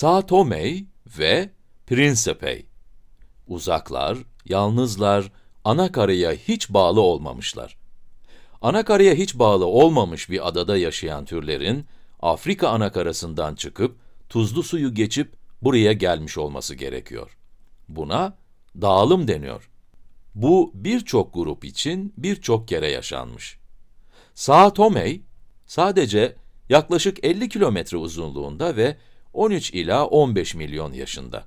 Tome ve Principe. Uzaklar, yalnızlar, ana karaya hiç bağlı olmamışlar. Ana karaya hiç bağlı olmamış bir adada yaşayan türlerin, Afrika anakarasından çıkıp, tuzlu suyu geçip buraya gelmiş olması gerekiyor. Buna dağılım deniyor. Bu birçok grup için birçok kere yaşanmış. Tome, sadece yaklaşık 50 kilometre uzunluğunda ve 13 ila 15 milyon yaşında.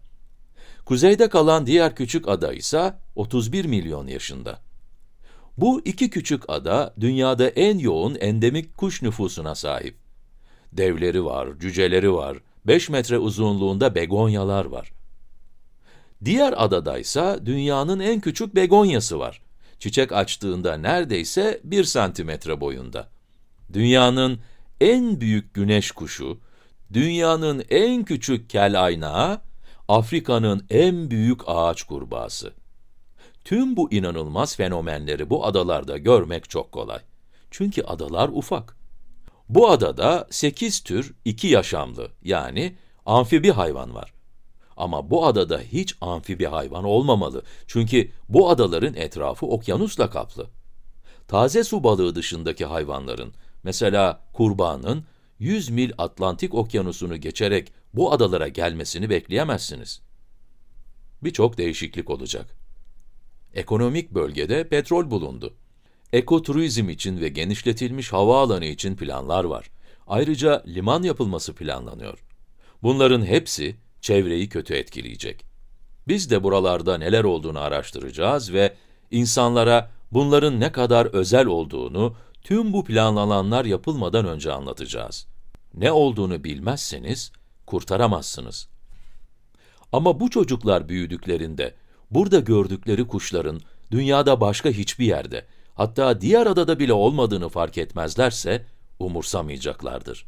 Kuzeyde kalan diğer küçük ada ise 31 milyon yaşında. Bu iki küçük ada, dünyada en yoğun endemik kuş nüfusuna sahip. Devleri var, cüceleri var, 5 metre uzunluğunda begonyalar var. Diğer adada ise dünyanın en küçük begonyası var. Çiçek açtığında neredeyse 1 santimetre boyunda. Dünyanın en büyük güneş kuşu, dünyanın en küçük kel aynağı, Afrika'nın en büyük ağaç kurbağası. Tüm bu inanılmaz fenomenleri bu adalarda görmek çok kolay. Çünkü adalar ufak. Bu adada 8 tür iki yaşamlı yani amfibi hayvan var. Ama bu adada hiç amfibi hayvan olmamalı. Çünkü bu adaların etrafı okyanusla kaplı. Taze su balığı dışındaki hayvanların, mesela kurbağanın 100 mil Atlantik okyanusunu geçerek bu adalara gelmesini bekleyemezsiniz. Birçok değişiklik olacak. Ekonomik bölgede petrol bulundu. Ekoturizm için ve genişletilmiş havaalanı için planlar var. Ayrıca liman yapılması planlanıyor. Bunların hepsi çevreyi kötü etkileyecek. Biz de buralarda neler olduğunu araştıracağız ve insanlara bunların ne kadar özel olduğunu tüm bu planlananlar yapılmadan önce anlatacağız. Ne olduğunu bilmezseniz kurtaramazsınız. Ama bu çocuklar büyüdüklerinde burada gördükleri kuşların dünyada başka hiçbir yerde, hatta diğer adada bile olmadığını fark etmezlerse umursamayacaklardır.